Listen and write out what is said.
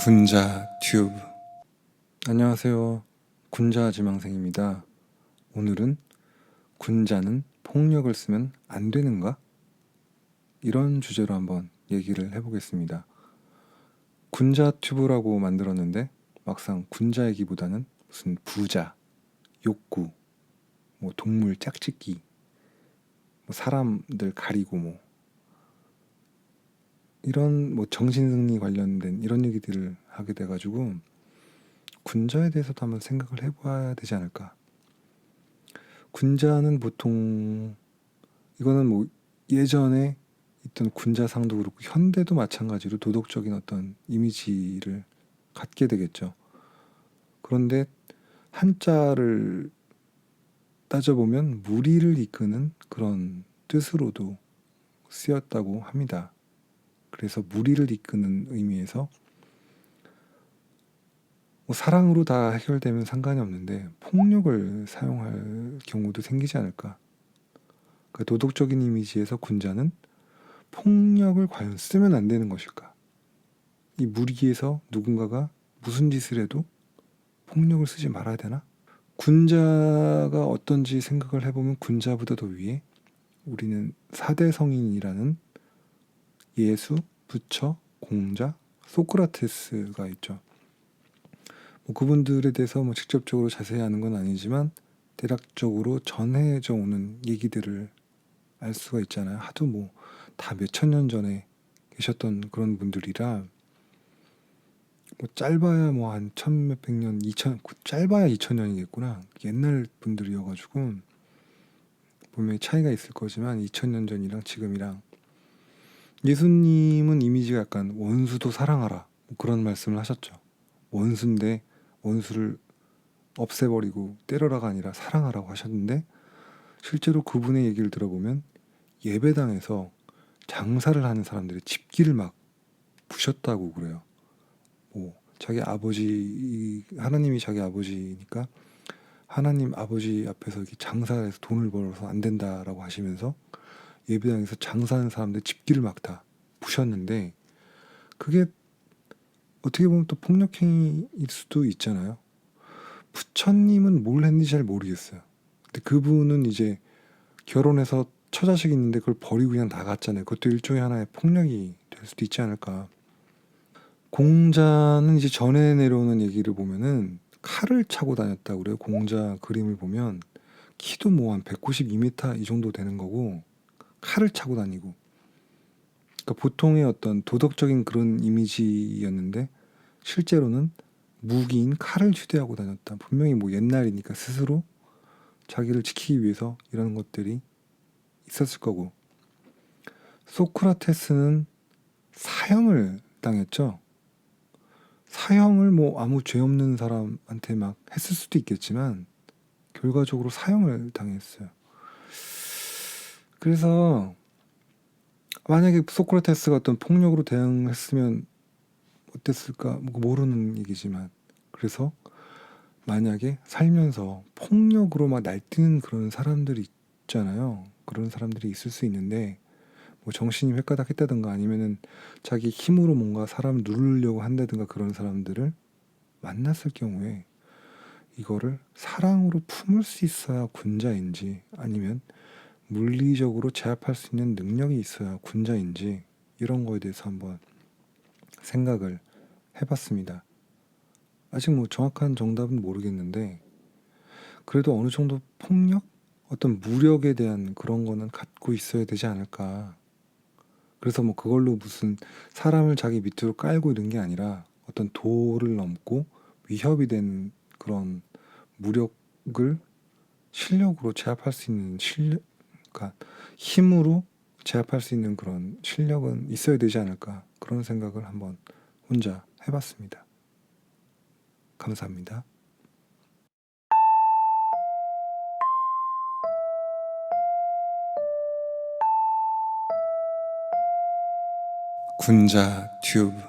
군자 튜브 안녕하세요. 군자 지망생입니다. 오늘은 군자는 폭력을 쓰면 안 되는가? 이런 주제로 한번 얘기를 해보겠습니다. 군자 튜브라고 만들었는데 막상 군자 얘기보다는 무슨 부자, 욕구, 뭐 동물 짝짓기, 뭐 사람들 가리고 뭐 이런 뭐 정신승리 관련된 이런 얘기들을 하게 돼가지고 군자에 대해서도 한번 생각을 해봐야 되지 않을까. 군자는 보통 이거는 뭐 예전에 있던 군자상도 그렇고 현대도 마찬가지로 도덕적인 어떤 이미지를 갖게 되겠죠. 그런데 한자를 따져보면 무리를 이끄는 그런 뜻으로도 쓰였다고 합니다. 그래서 무리를 이끄는 의미에서 뭐 사랑으로 다 해결되면 상관이 없는데 폭력을 사용할 경우도 생기지 않을까. 그 도덕적인 이미지에서 군자는 폭력을 과연 쓰면 안 되는 것일까? 이 무리에서 누군가가 무슨 짓을 해도 폭력을 쓰지 말아야 되나? 군자가 어떤지 생각을 해보면 군자보다 더 위에 우리는 사대 성인이라는 예수, 부처, 공자, 소크라테스가 있죠. 뭐 그분들에 대해서 뭐 직접적으로 자세히 아는 건 아니지만 대략적으로 전해져 오는 얘기들을 알 수가 있잖아요. 하도 뭐 다 몇 천 년 전에 계셨던 그런 분들이라 뭐 짧아야 뭐 한 천 몇백 년, 이천 짧아야 이천 년이겠구나. 옛날 분들이어가지고 분명히 차이가 있을 거지만 이천 년 전이랑 지금이랑 예수님은 이미지가 약간 원수도 사랑하라 뭐 그런 말씀을 하셨죠. 원수인데 원수를 없애버리고 때려라가 아니라 사랑하라고 하셨는데 실제로 그분의 얘기를 들어보면 예배당에서 장사를 하는 사람들이 집기를 막 부셨다고 그래요. 뭐 자기 아버지 하나님이 자기 아버지니까 하나님 아버지 앞에서 이렇게 장사해서 돈을 벌어서 안 된다라고 하시면서 예배당에서 장사하는 사람들 집기를 막 다 부셨는데 그게 어떻게 보면 또 폭력행위일 수도 있잖아요. 부처님은 뭘 했는지 잘 모르겠어요. 근데 그분은 이제 결혼해서 처자식 있는데 그걸 버리고 그냥 나갔잖아요. 그것도 일종의 하나의 폭력이 될 수도 있지 않을까. 공자는 이제 전에 내려오는 얘기를 보면은 칼을 차고 다녔다고 그래요. 공자 그림을 보면 키도 뭐 한 192m 이 정도 되는 거고 칼을 차고 다니고 그러니까 보통의 어떤 도덕적인 그런 이미지였는데 실제로는 무기인 칼을 휴대하고 다녔다. 분명히 뭐 옛날이니까 스스로 자기를 지키기 위해서 이런 것들이 있었을 거고 소크라테스는 사형을 당했죠. 사형을 뭐 아무 죄 없는 사람한테 막 했을 수도 있겠지만 결과적으로 사형을 당했어요. 그래서 만약에 소크라테스가 어떤 폭력으로 대응했으면 어땠을까 뭐 모르는 얘기지만 그래서 만약에 살면서 폭력으로 막 날뛰는 그런 사람들이 있잖아요. 그런 사람들이 있을 수 있는데 뭐 정신이 획가닥했다든가 아니면은 자기 힘으로 뭔가 사람을 누르려고 한다든가 그런 사람들을 만났을 경우에 이거를 사랑으로 품을 수 있어야 군자인지 아니면 물리적으로 제압할 수 있는 능력이 있어야 군자인지 이런 거에 대해서 한번 생각을 해봤습니다. 아직 뭐 정확한 정답은 모르겠는데 그래도 어느 정도 폭력, 어떤 무력에 대한 그런 거는 갖고 있어야 되지 않을까. 그래서 뭐 그걸로 무슨 사람을 자기 밑으로 깔고 이런 게 아니라 어떤 도를 넘고 위협이 된 그런 무력을 실력으로 제압할 수 있는 실력, 그러니까 힘으로 제압할 수 있는 그런 실력은 있어야 되지 않을까 그런 생각을 한번 혼자 해봤습니다. 감사합니다. 군자 튜브